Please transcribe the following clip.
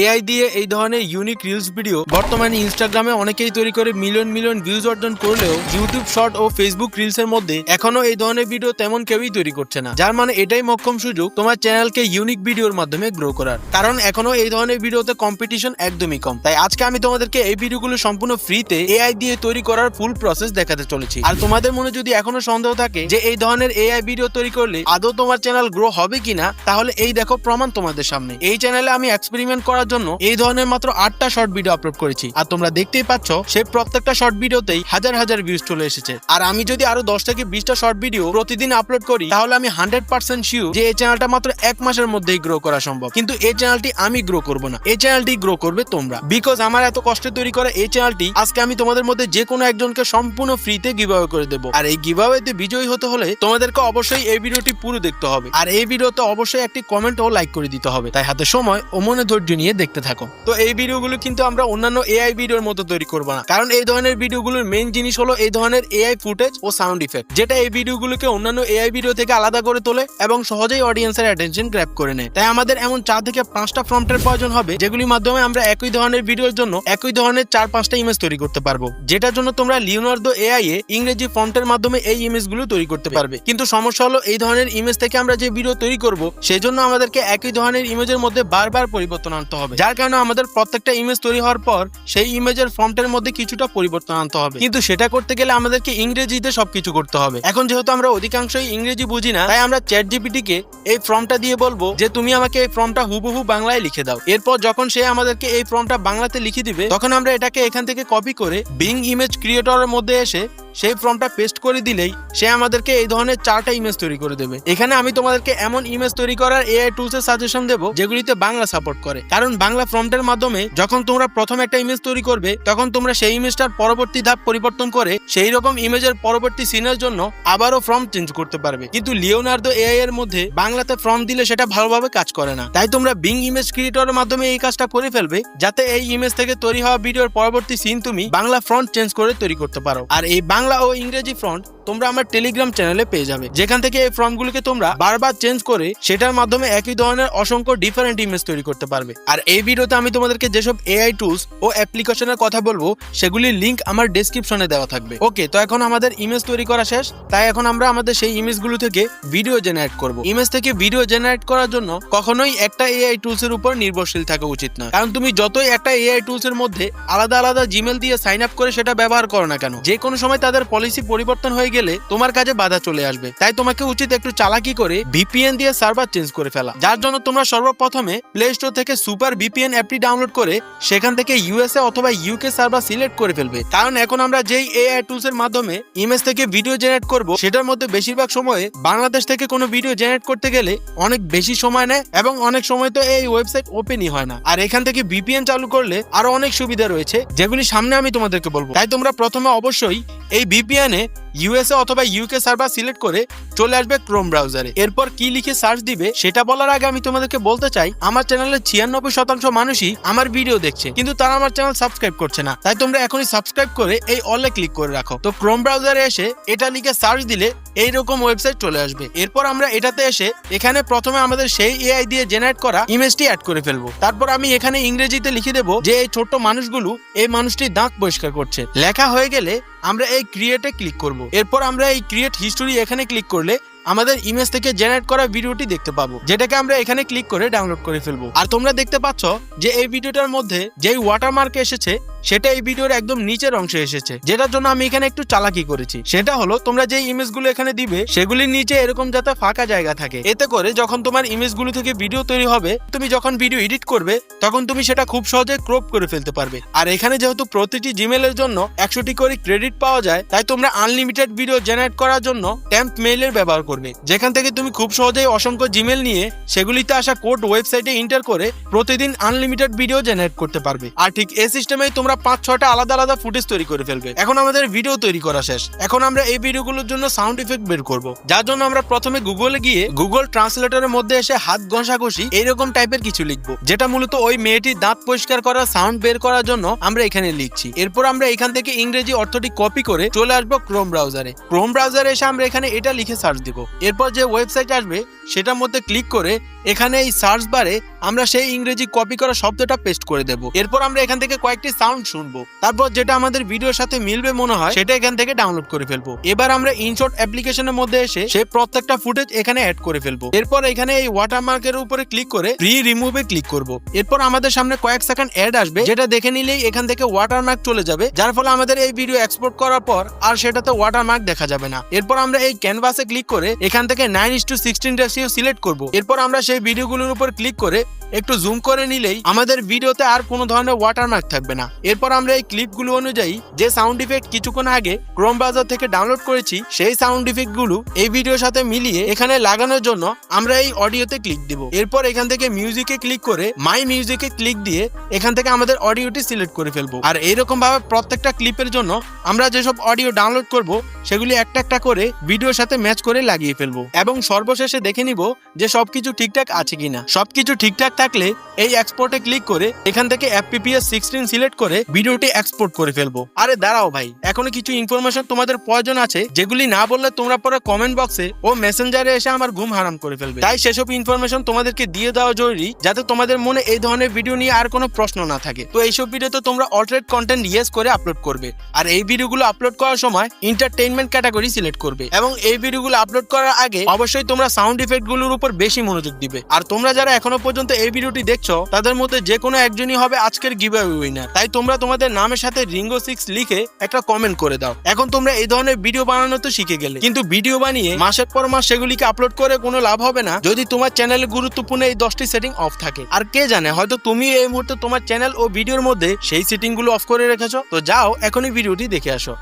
AI দিয়ে এই ধরনের ইউনিক রিলস ভিডিও বর্তমানে ইনস্টাগ্রামে অনেকেই তৈরি করে মিলিয়ন মিলিয়ন ভিউজ অর্জন করলেও ইউটিউব শর্ট ও ফেসবুক রিলস এর মধ্যে এখনও এই ধরনের ভিডিও তেমন কেউই তৈরি করছে না। যার মানে এটাই মক্ষম সুযোগ তোমার চ্যানেলকে ইউনিক ভিডিওর মাধ্যমে গ্রো করার। কারণ এখনও এই ধরনের ভিডিওতে কম্পিটিশন একদমই কম। তাই আজকে আমি তোমাদেরকে এই ভিডিওগুলো সম্পূর্ণ ফ্রিতে এআই দিয়ে তৈরি করার ফুল প্রসেস দেখাতে চলেছি। আর তোমাদের মনে যদি এখনও সন্দেহ থাকে যে এই ধরনের এআই ভিডিও তৈরি করলে আদৌ তোমার চ্যানেল গ্রো হবে কিনা, তাহলে এই দেখো প্রমাণ তোমাদের সামনে। এই চ্যানেলে আমি এক্সপেরিমেন্ট করার জন্য এই ধরনের মাত্র আটটা শর্ট ভিডিও আপলোড করেছি। আর তোমরা দেখতেই পাচ্ছ সেই প্রত্যেকটা শর্ট ভিডিওতেই হাজার হাজার ভিউজ চলে এসেছে। আর আমি যদি আরও দশ থেকে বিশটা শর্ট ভিডিও প্রতিদিন আপলোড করি, তাহলে আমি হান্ড্রেড পার্সেন্ট শিওর যে এই চ্যানেলটা মাত্র এক মাসের মধ্যেই গ্রো করা সম্ভব। কিন্তু এই চ্যানেলটি আমি গ্রো করব না। এই চ্যানেলটি গ্রো করবে তোমরা। বিকজ আমার এত কষ্টে তৈরি করা এই চ্যানেলটি আজকে আমি তোমাদের মধ্যে যে কোনো একজনকে সম্পূর্ণ ফ্রিতে গিভাওয়ে করে দেবো। আর এই গিভাওয়েতে বিজয়ী হতে হলে তোমাদেরকে অবশ্যই এই ভিডিওটি পুরো দেখতে হবে। আর এই ভিডিওতে অবশ্যই একটি কমেন্ট ও লাইক করে দিতে হবে। তাই হাতে সময় ও মনে ধৈর্য নিয়ে দেখতে থাকো। তো এই ভিডিওগুলো কিন্তু আমরা অন্যান্য এআই ভিডিওর মতো তৈরি করব না। কারণ এই ধরনের ভিডিওগুলোর মেইন জিনিস হলো এই ধরনের এআই ফুটেজ ও সাউন্ড ইফেক্ট যেটা এই ভিডিওগুলোকে অন্যান্য এআই ভিডিও থেকে আলাদা করে তোলে এবং সহজেই অডিয়েন্সের অ্যাটেনশন গ্র্যাপ করে নেয়। তাই আমাদের এমন চার থেকে পাঁচটা ফ্রন্টের প্রয়োজন হবে, যেগুলির মাধ্যমে আমরা একই ধরনের ভিডিওর জন্য একই ধরনের চার পাঁচটা ইমেজ তৈরি করতে পারব। যেটার জন্য তোমরা লিওনার্দো এআই এ ইংরেজি ফন্টের মাধ্যমে এই ইমেজগুলো তৈরি করতে পারবে। কিন্তু সমস্যা হলো এই ধরনের ইমেজ থেকে আমরা যে ভিডিও তৈরি করব সেই জন্য আমাদেরকে একই ধরনের ইমেজের মধ্যে বারবার পরিবর্তন আনতে হবে। যার কারণে আমাদের প্রত্যেকটা ইমেজ তৈরি হওয়ার পর সেই ইমেজের ফর্মটার মধ্যে কিছুটা পরিবর্তন আনতে হবে। কিন্তু সেটা করতে গেলে আমাদেরকে ইংরেজিতে সবকিছু করতে হবে। এখন যেহেতু আমরা অধিকাংশই ইংরেজি বুঝি না, তাই আমরা চ্যাট জিপিটি কে এই ফর্মটা দিয়ে বলব যে, তুমি আমাকে এই ফর্মটা হুবহু বাংলায় লিখে দাও। এরপর যখন সে আমাদেরকে এই ফর্মটা বাংলাতে লিখে দিবে, তখন আমরা এটাকে এখান থেকে কপি করে বিং ইমেজ ক্রিয়েটরের মধ্যে এসে সেই ফর্মটা পেস্ট করে দিলেই সে আমাদেরকে এই ধরনের চারটা ইমেজ তৈরি করে দেবে। এখানে আমি তোমাদেরকে এমন ইমেজ তৈরি করার এআই টুলস এর সাজেশন দেবো, যেগুলিতে বাংলা সাপোর্ট করে। কারণ বাংলা ফ্রন্টের মাধ্যমে যখন তোমরা প্রথম একটা ইমেজ তৈরি করবে, তখন তোমরা সেই ইমেজটার পরবর্তী ধাপ পরিবর্তন করে সেই রকম ইমেজের পরবর্তী সিনের জন্য আবারও ফর্ম চেঞ্জ করতে পারবে। কিন্তু লিওনার্দো এআই এর মধ্যে বাংলাতে ফর্ম দিলে সেটা ভালোভাবে কাজ করে না। তাই তোমরা বিং ইমেজ ক্রিয়েটরের মাধ্যমে এই কাজটা করে ফেলবে, যাতে এই ইমেজ থেকে তৈরি হওয়া ভিডিওর পরবর্তী সিন তুমি বাংলা ফ্রন্ট চেঞ্জ করে তৈরি করতে পারো। আর এই বাংলা ও ইংরেজি ফ্রন্ট তোমরা আমার টেলিগ্রাম চ্যানেলে পেয়ে যাবে। যেখান থেকে এই ফর্মগুলোকে তোমরা বারবার চেঞ্জ করে, সেটার মাধ্যমে একই ধরনের অসংখ্য ডিফারেন্ট ইমেজ তৈরি করতে পারবে। আর এই ভিডিওতে আমি তোমাদেরকে যেসব এআই টুলস ও অ্যাপ্লিকেশনের কথা বলব সেগুলির লিংক আমার ডেসক্রিপশনে দেওয়া থাকবে। ওকে তো এখন আমাদের ইমেজ তৈরি করা শেষ। তাই এখন আমরা আমাদের সেই ইমেজগুলো থেকে ভিডিও জেনারেট করব। ইমেজ থেকে ভিডিও জেনারেট করার জন্য কখনোই একটা এআই টুলস এর উপর নির্ভরশীল থাকা উচিত না। কারণ তুমি যতই একটা এআই টুলস এর মধ্যে আলাদা আলাদা জিমেল দিয়ে সাইন আপ করে সেটা ব্যবহার করো না কেন যে কোনো সময় তাদের পলিসি পরিবর্তন হয়ে গেলে তোমার কাজে বাধা চলে আসবে। তাই তোমাকে উচিত একটু চালাকি করে ভিপিএন দিয়ে সার্ভার চেঞ্জ করে ফেলা। যার জন্য তোমরা সর্বপ্রথমে প্লে স্টোর থেকে সুপার ভিপিএন অ্যাপটি ডাউনলোড করে সেখান থেকে ইউএসএ অথবা ইউকে সার্ভার সিলেক্ট করে ফেলবে। কারণ এখন আমরা যেই এআই টুলস এর মাধ্যমে ইমেজ থেকে ভিডিও জেনারেট করব, সেটার মধ্যে বেশিরভাগ সময়ে বাংলাদেশ থেকে কোনো ভিডিও জেনারেট করতে গেলে অনেক বেশি সময় নেয় এবং অনেক সময় তো এই ওয়েবসাইট ওপেনই হয় না। আর এখান থেকে ভিপিএন চালু করলে আরও অনেক সুবিধা রয়েছে, যেগুলি সামনে আমি তোমাদেরকে বলব। তাই তোমরা প্রথমে অবশ্যই এই ভিপিএন ইউএসএ অথবা ইউকে সার্ভার সিলেক্ট করে চলে আসবে ক্রোম ব্রাউজারে এরপর কি লিখে সার্চ দিবে সেটা বলার আগে আমি তোমাদেরকে বলতে চাই, আমার চ্যানেলের ছিয়ানব্বই শতাংশ মানুষই আমার ভিডিও দেখছে, কিন্তু তারা আমার চ্যানেল সাবস্ক্রাইব করছে না। তাই তোমরা এখনই সাবস্ক্রাইব করে এই অলে ক্লিক করে রাখো। তো ক্রোম ব্রাউজারে এসে এটা লিখে সার্চ দিলে এইরকম ওয়েবসাইট চলে আসবে। এরপর আমরা এটাতে এসে এখানে প্রথমে আমাদের সেই এআই দিয়ে জেনারেট করা ইমেজটি অ্যাড করে ফেলব। তারপর আমি এখানে ইংরেজিতে লিখে দেবো যে, এই ছোট্ট মানুষগুলো এই মানুষটির দাঁত পরিষ্কার করছে। লেখা হয়ে গেলে আমরা এই ক্রিয়েটে ক্লিক করব। এরপর আমরা এই ক্রিয়েট হিস্টোরি এখানে ক্লিক করলে আমাদের ইমেজ থেকে জেনারেট করা ভিডিওটি দেখতে পাবো, যেটাকে আমরা এখানে ক্লিক করে ডাউনলোড করে ফেলব। আর তোমরা দেখতে পাচ্ছ যে এই ভিডিওটার মধ্যে যেই ওয়াটারমার্ক এসেছে, সেটা এই ভিডিওর একদম নিচের অংশে এসেছে, যেটার জন্য আমি এখানে একটু চালাকি করেছি। সেটা হলো, তোমরা যে ইমেজগুলো এখানে দিবে, সেগুলির নিচে এরকম যাতে ফাঁকা জায়গা থাকে। এতে করে যখন তোমার ইমেজগুলো থেকে ভিডিও তৈরি হবে, তুমি যখন ভিডিও এডিট করবে, তখন তুমি সেটা খুব সহজে ক্রপ করে ফেলতে পারবে। আর এখানে যেহেতু প্রতিটি জিমেলের জন্য একশোটি করে ক্রেডিট পাওয়া যায়, তাই তোমরা আনলিমিটেড ভিডিও জেনারেট করার জন্য ট্যাম্প মেইলের ব্যবহার করবে। যেখান থেকে তুমি খুব সহজেই অসংখ্য জিমেল নিয়ে সেগুলিতে আসা কোড ওয়েবসাইটে ইন্টার করে প্রতিদিন আনলিমিটেড ভিডিও জেনারেট করতে পারবে। আর ঠিক এই সিস্টেমে তোমরা পাঁচ, ছয়টা আলাদা আলাদা ফুটেজ তৈরি করে ফেলবে। এখন আমাদের ভিডিও তৈরি করা শেষ। এখন আমরা এই ভিডিওগুলোর জন্য সাউন্ড ইফেক্ট বের করব। যার জন্য আমরা প্রথমে গুগলে গিয়ে গুগল ট্রান্সলেটরের মধ্যে এসে হাত ঘষাঘষি এইরকম টাইপের কিছু লিখব। যেটা মূলত ওই মেয়েটির দাঁত পরিষ্কার করার সাউন্ড বের করার জন্য আমরা এখানে লিখছি। এরপর আমরা এখান থেকে ইংরেজি অর্থটি কপি করে চলে আসব ক্রোম ব্রাউজারে ক্রোম ব্রাউজারে এসে আমরা এখানে এটা লিখে সার্চ দিব। এরপর যে ওয়েবসাইট আসবে সেটার মধ্যে ক্লিক করে এখানে এই সার্চ বারে আমরা সেই ইংরেজি কপি করা শব্দটা পেস্ট করে দেব। এরপর আমরা এখান থেকে কয়েকটি সাউন্ড শুনব। তারপর যেটা আমাদের ভিডিওর সাথে মিলবে মনে হয়, সেটা এখান থেকে ডাউনলোড করে ফেলব। এবার আমরা ইনশর্ট অ্যাপ্লিকেশনের মধ্যে এসে সেই প্রত্যেকটা ফুটেজ এখানে অ্যাড করে ফেলব। এরপর এখানে এই ওয়াটারমার্কের উপরে ক্লিক করে ফ্রি রিমুভে ক্লিক করব। এরপর আমাদের সামনে কয়েক সেকেন্ড অ্যাড আসবে, যেটা দেখে নিলেই এখান থেকে ওয়াটারমার্ক চলে যাবে। যার ফলে আমাদের এই ভিডিও এক্সপোর্ট করার পর আর সেটাতে ওয়াটারমার্ক দেখা যাবে না। এরপর আমরা এই ক্যানভাসে ক্লিক করে এখান থেকে nine is to sixteen ratio select করব। এরপর আমরা সেই ভিডিওগুলোর উপর ক্লিক করে একটু জুম করে নিলেই আমাদের ভিডিওতে আর কোনো ধরনের ওয়াটারমার্ক থাকবে না। এরপর আমরা এই ক্লিপগুলো অনুযায়ী যে সাউন্ড ইফেক্ট কিছুক্ষণ আগে ক্রোম ব্রাউজার থেকে ডাউনলোড করেছি, সেই সাউন্ড ইফেক্টগুলো এই ভিডিওর সাথে মিলিয়ে এখানে লাগানোর জন্য আমরা এই অডিওতে ক্লিক দিব। এরপর এখান থেকে মিউজিকে ক্লিক করে মাই মিউজিকে ক্লিক দিয়ে এখান থেকে আমাদের অডিওটি সিলেক্ট করে ফেলব। আর এইরকম ভাবে প্রত্যেকটা ক্লিপের জন্য আমরা যেসব অডিও ডাউনলোড করব, সেগুলি একটা একটা করে ভিডিওর সাথে ম্যাচ করে লাগিয়ে ফেলব। এবং সর্বশেষে দেখে নিব যে সবকিছু ঠিকঠাক আছে কিনা। সবকিছু ঠিকঠাক থাকলে এই এক্সপোর্টে ক্লিক করে এখান থেকে এফপিপিএস সিক্সটিন সিলেক্ট করে ভিডিওটি এক্সপোর্ট করে ফেলব। আরে দাঁড়াও ভাই, এখনও কিছু ইনফরমেশন তোমাদের প্রয়োজন আছে, যেগুলি না বললে তোমরা পরে কমেন্ট বক্সে ও মেসেঞ্জারে এসে আমার ঘুম হারাম করে ফেলবে। তাই সেসব ইনফরমেশন তোমাদেরকে দিয়ে দেওয়া জরুরি, যাতে তোমাদের মনে এই ধরনের ভিডিও নিয়ে আর কোনো প্রশ্ন না থাকে। তো এইসব ভিডিওতে তোমরা অল্টারেট কন্টেন্ট ইয়েস করে আপলোড করবে, আর এই ভিডিওগুলো আপলোড করার সময় এন্টারটেইনমেন্ট ক্যাটাগরি সিলেক্ট করবে, এবং এই ভিডিওগুলো আপলোড করার আগে অবশ্যই তোমরা সাউন্ড ইফেক্টগুলোর উপর বেশি মনোযোগ দিবে। আর তোমরা যারা এখনও পর্যন্ত এই ভিডিওটি দেখছ, তাদের মধ্যে যে কোনো একজনই হবে আজকের গিভ উইনার তাই তোমরা তোমাদের নামের সাথে রিঙ্গো সিক্স লিখে একটা কমেন্ট করে দাও। এখন তোমরা এই ধরনের ভিডিও বানানো তো শিখে গেলে। কিন্তু ভিডিও বানিয়ে মাসের পর মাস সেগুলিকে আপলোড করে কোনো লাভ হবে না, যদি তোমার চ্যানেলে গুরুত্বপূর্ণ এই দশটি সেটিং অফ থাকে। আর কে জানে, হয়তো তুমি এই মুহূর্তে তোমার চ্যানেল ও ভিডিওর মধ্যে সেই সেটিংগুলো অফ করে রেখেছো। তো যাও, এখনই ভিডিওটি দেখে আসো।